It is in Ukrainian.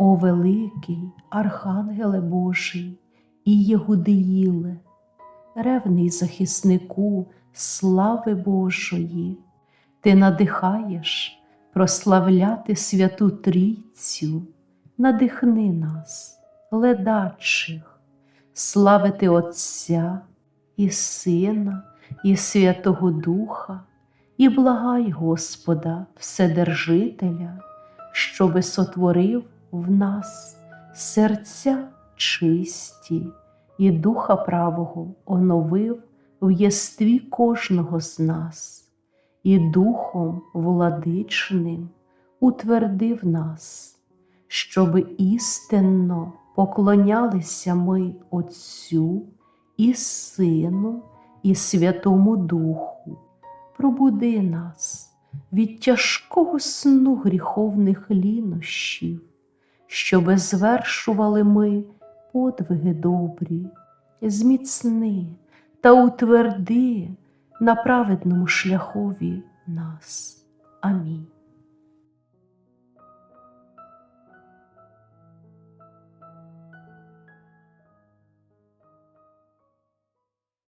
О великий Архангеле Божий і Єгудеїле, ревний захиснику слави Божої, ти надихаєш прославляти святу Трійцю, надихни нас, ледачих, славити Отця і Сина, і Святого Духа, і благай Господа, Вседержителя, щоби сотворив в нас серця чисті і духа правого оновив в єстві кожного з нас, і духом владичним утвердив нас, щоби істинно поклонялися ми Отцю і Сину, і Святому Духу. Пробуди нас від тяжкого сну гріховних лінощів, щоби звершували ми подвиги добрі, зміцни та утверди на праведному шляхові нас. Амінь.